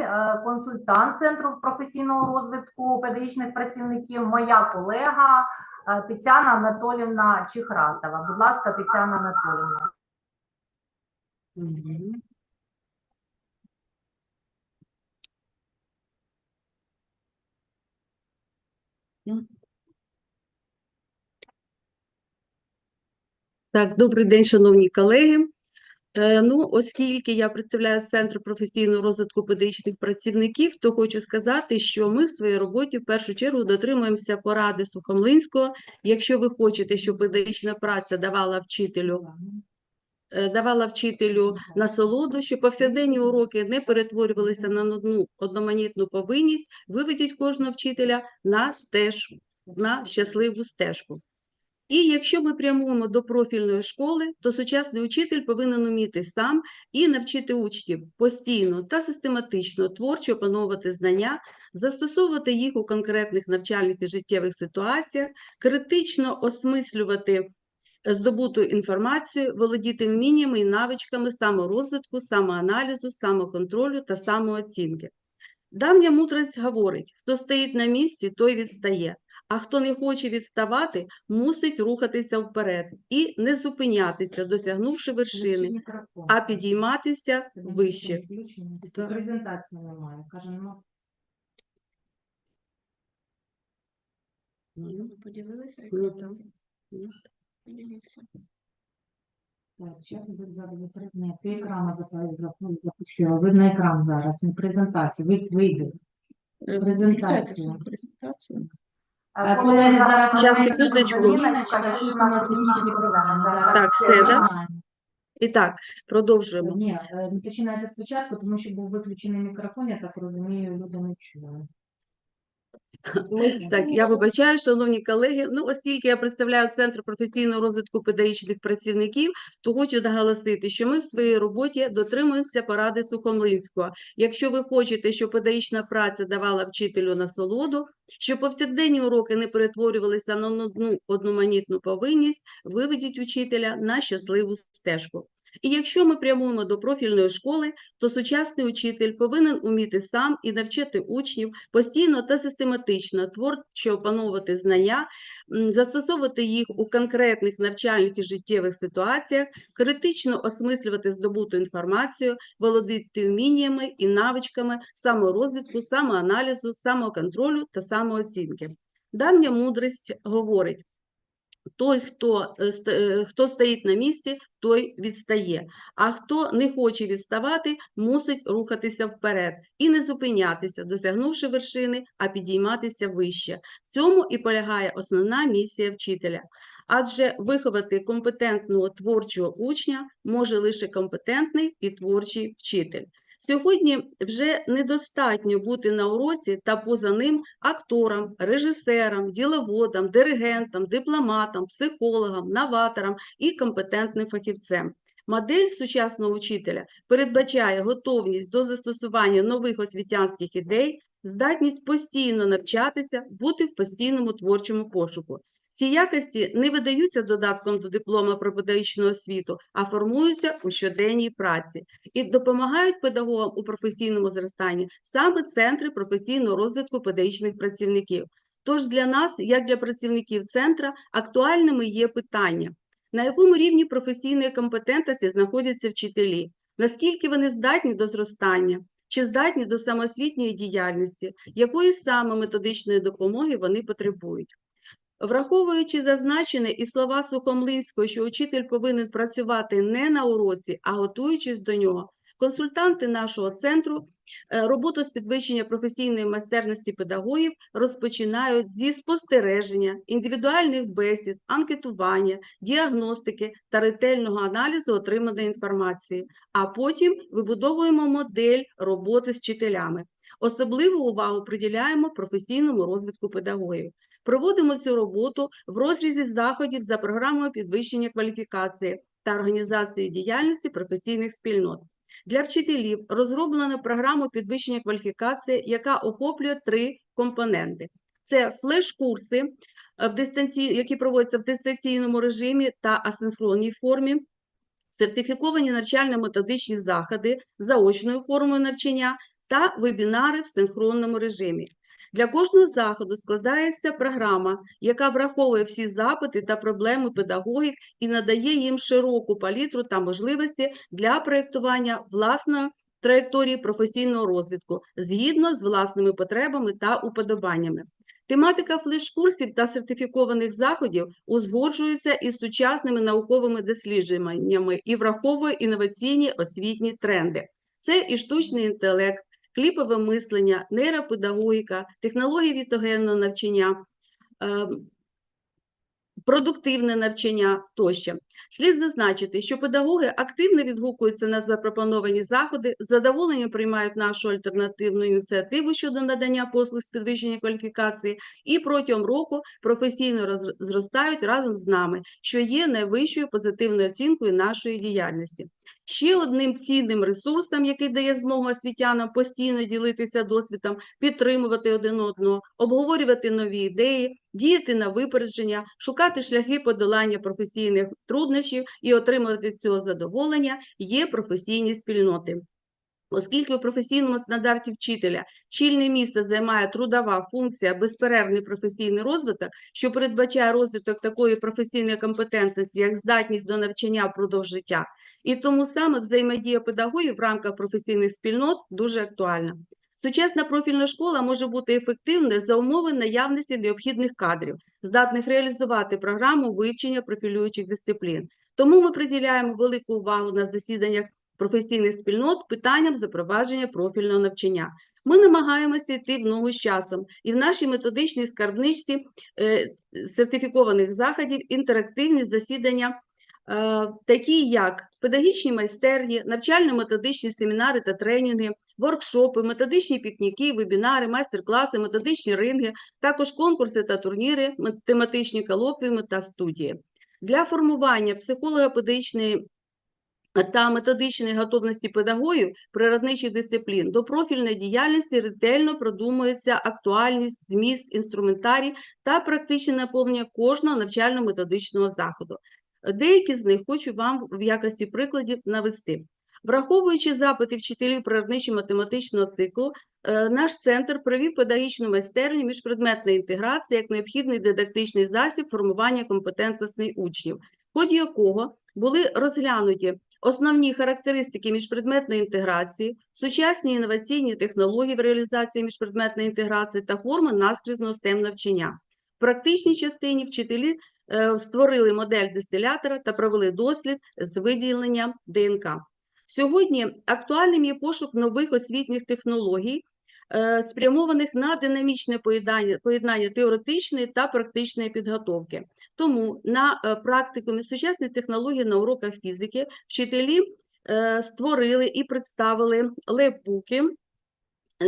е, консультант Центру професійного розвитку педагогічних працівників, моя колега е, Тетяна Анатолівна Чихратова. Будь ласка, Тетяна Анатолівна. Так, добрий день, шановні колеги. Е, Ну, оскільки я представляю Центр професійного розвитку педагогічних працівників, то хочу сказати, що ми в своїй роботі в першу чергу дотримуємося поради Сухомлинського. Якщо ви хочете, щоб педагогічна праця давала вчителю е, давала вчителю насолоду, щоб повсякденні уроки не перетворювалися на нудну одноманітну повинність, виведіть кожного вчителя на стежку, на щасливу стежку. І якщо ми прямуємо до профільної школи, то сучасний учитель повинен уміти сам і навчити учнів постійно та систематично творчо опановувати знання, застосовувати їх у конкретних навчальних і життєвих ситуаціях, критично осмислювати здобуту інформацію, володіти вміннями і навичками саморозвитку, самоаналізу, самоконтролю та самооцінки. Давня мудрость говорить: хто стоїть на місці, той відстає, а хто не хоче відставати, мусить рухатися вперед і не зупинятися, досягнувши вершини, а підійматися вище. Презентації немає. Каже, ну, Ну, Подивилися, Ну, так. Так, зараз буде зараз. Ти екрана запустила. Видно екран зараз, не презентацію. Ви вийде. Е, Презентацію. презентацію. Е, Колеги, зараз Щас, секундочку. Так, все, да? І так, продовжуємо. Ні, не починайте спочатку, тому що був виключений мікрофон, я так розумію, люди не чули. Так, я вибачаю, шановні колеги. Ну, оскільки я представляю Центр професійного розвитку педагогічних працівників, то хочу наголосити, що ми в своїй роботі дотримуємося поради Сухомлинського. Якщо ви хочете, щоб педагогічна праця давала вчителю насолоду, щоб повсякденні уроки не перетворювалися на нудну одноманітну повинність, виведіть учителя на щасливу стежку. І якщо ми прямуємо до профільної школи, то сучасний учитель повинен уміти сам і навчити учнів постійно та систематично творчо опановувати знання, застосовувати їх у конкретних навчальних і життєвих ситуаціях, критично осмислювати здобуту інформацію, володіти вміннями і навичками саморозвитку, самоаналізу, самоконтролю та самооцінки. Давня мудрість говорить, той, хто, е, е, хто стоїть на місці, той відстає. А хто не хоче відставати, мусить рухатися вперед і не зупинятися, досягнувши вершини, а підійматися вище. В цьому і полягає основна місія вчителя. Адже виховати компетентного творчого учня може лише компетентний і творчий вчитель. Сьогодні вже недостатньо бути на уроці та поза ним акторам, режисерам, діловодам, диригентам, дипломатам, психологам, новаторам і компетентним фахівцем. Модель сучасного вчителя передбачає готовність до застосування нових освітянських ідей, здатність постійно навчатися, бути в постійному творчому пошуку. Ці якості не видаються додатком до диплома про педагогічну освіту, а формуються у щоденній праці і допомагають педагогам у професійному зростанні саме центри професійного розвитку педагогічних працівників. Тож для нас, як для працівників центра, актуальними є питання, на якому рівні професійної компетентності знаходяться вчителі, наскільки вони здатні до зростання, чи здатні до самосвітньої діяльності, якої саме методичної допомоги вони потребують. Враховуючи зазначене і слова Сухомлинського, що учитель повинен працювати не на уроці, а готуючись до нього, консультанти нашого центру е, роботу з підвищення професійної майстерності педагогів розпочинають зі спостереження, індивідуальних бесід, анкетування, діагностики та ретельного аналізу отриманої інформації, а потім вибудовуємо модель роботи з вчителями. Особливу увагу приділяємо професійному розвитку педагогів. Проводимо цю роботу в розрізі заходів за програмою підвищення кваліфікації та організації діяльності професійних спільнот. Для вчителів розроблено програму підвищення кваліфікації, яка охоплює три компоненти: це флеш-курси, е, які проводяться в дистанційному режимі та асинхронній формі, сертифіковані навчально-методичні заходи заочною формою навчання та вебінари в синхронному режимі. Для кожного заходу складається програма, яка враховує всі запити та проблеми педагогів і надає їм широку палітру та можливості для проєктування власної траєкторії професійного розвитку згідно з власними потребами та уподобаннями. Тематика флеш-курсів та сертифікованих заходів узгоджується із сучасними науковими дослідженнями і враховує інноваційні освітні тренди. Це і штучний інтелект, кліпове мислення, нейропедагогіка, технології вітогенного навчання, ем, продуктивне навчання тощо. Слід зазначити, що педагоги активно відгукуються на запропоновані заходи, з задоволенням приймають нашу альтернативну ініціативу щодо надання послуг з підвищення кваліфікації і протягом року професійно зростають разом з нами, що є найвищою позитивною оцінкою нашої діяльності. Ще одним цінним ресурсом, який дає змогу освітянам постійно ділитися досвідом, підтримувати один одного, обговорювати нові ідеї, діяти на випередження, шукати шляхи подолання професійних труднощів і отримувати цього задоволення, є професійні спільноти. Оскільки у професійному стандарті вчителя чільне місце займає трудова функція, безперервний професійний розвиток, що передбачає розвиток такої професійної компетентності, як здатність до навчання впродовж життя, і тому саме взаємодія педагогів в рамках професійних спільнот дуже актуальна. Сучасна профільна школа може бути ефективною за умови наявності необхідних кадрів, здатних реалізувати програму вивчення профілюючих дисциплін. Тому ми приділяємо велику увагу на засіданнях професійних спільнот питанням запровадження профільного навчання. Ми намагаємося йти в ногу з часом, і в нашій методичній скарбничці е, сертифікованих заходів інтерактивні засідання, такі як педагогічні майстерні, навчально-методичні семінари та тренінги, воркшопи, методичні пікніки, вебінари, майстер-класи, методичні ринги, також конкурси та турніри, тематичні колоквіуми та студії. Для формування психолого-педагогічної та методичної готовності педагогів природничих дисциплін до профільної діяльності ретельно продумується актуальність, зміст, інструментарій та практичне наповнення кожного навчально-методичного заходу. Деякі з них хочу вам в якості прикладів навести. Враховуючи запити вчителів природничо-математичного циклу, е, наш центр провів педагогічну майстерню міжпредметної інтеграції як необхідний дидактичний засіб формування компетентностей учнів, ході якого були розглянуті основні характеристики міжпредметної інтеграції, сучасні інноваційні технології в реалізації міжпредметної інтеграції та форми наскрізного STEM навчання. В практичній частині вчителі створили модель дистилятора та провели дослід з виділення ДНК. Сьогодні актуальним є пошук нових освітніх технологій, е, спрямованих на динамічне поєднання, поєднання теоретичної та практичної підготовки. Тому на е, практикумі сучасні технології на уроках фізики вчителі е, створили і представили лепбуки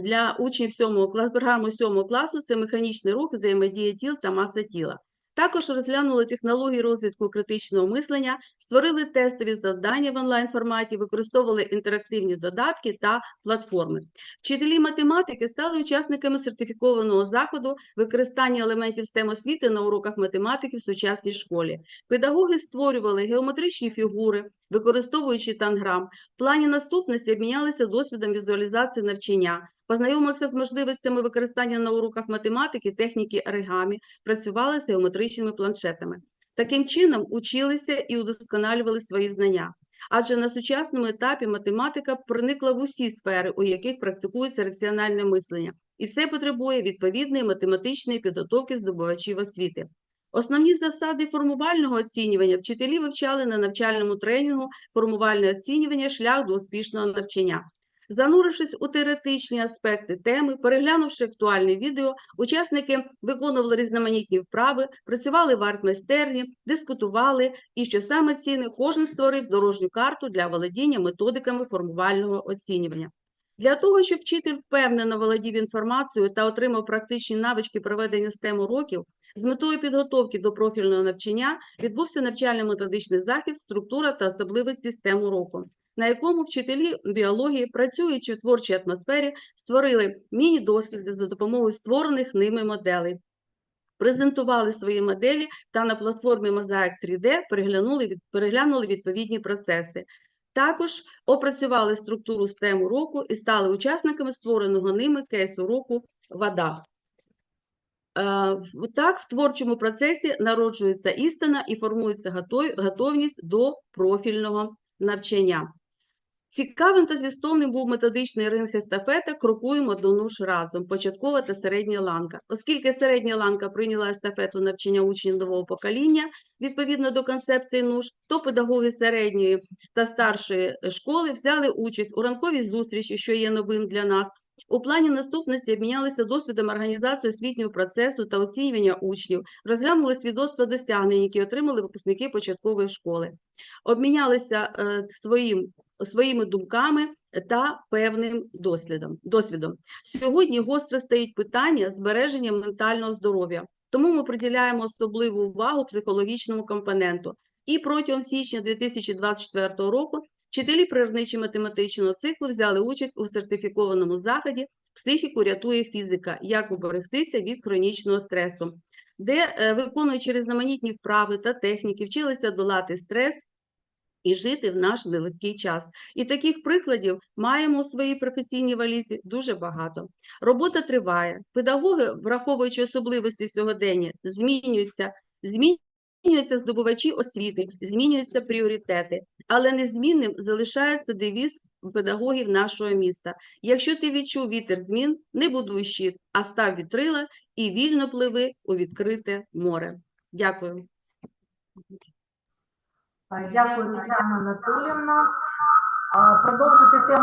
для учнів 7 класу, програми 7 класу це механічний рух, взаємодія тіл та маса тіла. Також розглянули технології розвитку критичного мислення, створили тестові завдання в онлайн-форматі, використовували інтерактивні додатки та платформи. Вчителі математики стали учасниками сертифікованого заходу використання елементів STEM освіти на уроках математики в сучасній школі. Педагоги створювали геометричні фігури, використовуючи танграм. В плані наступності обмінялися досвідом візуалізації навчання, познайомилися з можливостями використання на уроках математики, техніки оригамі, працювали з геометричними планшетами. Таким чином училися і удосконалювали свої знання. Адже на сучасному етапі математика проникла в усі сфери, у яких практикується раціональне мислення, і це потребує відповідної математичної підготовки здобувачів освіти. Основні засади формувального оцінювання вчителі вивчали на навчальному тренінгу формувальне оцінювання шлях до успішного навчання. Занурившись у теоретичні аспекти теми, переглянувши актуальне відео, учасники виконували різноманітні вправи, працювали в арт-майстерні, дискутували і, що саме цінне, кожен створив дорожню карту для володіння методиками формувального оцінювання. Для того, щоб вчитель впевнено володів інформацією та отримав практичні навички проведення STEM уроків, з метою підготовки до профільного навчання відбувся навчально-методичний захід «Структура та особливості STEM уроку», на якому вчителі біології, працюючи в творчій атмосфері, створили міні-досліди за допомогою створених ними моделей. Презентували свої моделі та на платформі Mosaic 3D переглянули, переглянули відповідні процеси. Також опрацювали структуру STEM уроку і стали учасниками створеного ними кейсу уроку «Вода». Е, Так, в творчому процесі народжується істина і формується готовність до профільного навчання. Цікавим та звістовним був методичний ринг естафета «Крокуємо до НУШ разом» початкова та середня ланка. Оскільки середня ланка прийняла естафету навчання учнів нового покоління відповідно до концепції НУШ, то педагоги середньої та старшої школи взяли участь у ранковій зустрічі, що є новим для нас. У плані наступності обмінялися досвідом організації освітнього процесу та оцінювання учнів, розглянули свідоцтва досягнень, які отримали випускники початкової школи, обмінялися е, своїм своїми думками та певним дослідом, досвідом. Сьогодні гостро стоїть питання збереження ментального здоров'я, тому ми приділяємо особливу увагу психологічному компоненту. І протягом січня 2024 року вчителі природничо-математичного циклу взяли участь у сертифікованому заході «Психіку рятує фізика. Як уберегтися від хронічного стресу», де, е, виконуючи різноманітні вправи та техніки, вчилися долати стрес і жити в наш нелегкий час. І таких прикладів маємо у своїй професійній валізі дуже багато. Робота триває. Педагоги, враховуючи особливості сьогодення, змінюються, змінюються здобувачі освіти, змінюються пріоритети, але незмінним залишається девіз педагогів нашого міста. Якщо ти відчув вітер змін, не будуй щит, а став вітрила і вільно пливи у відкрите море. Дякую. Дякую, Тетяна Анатоліївна. Продовжити тему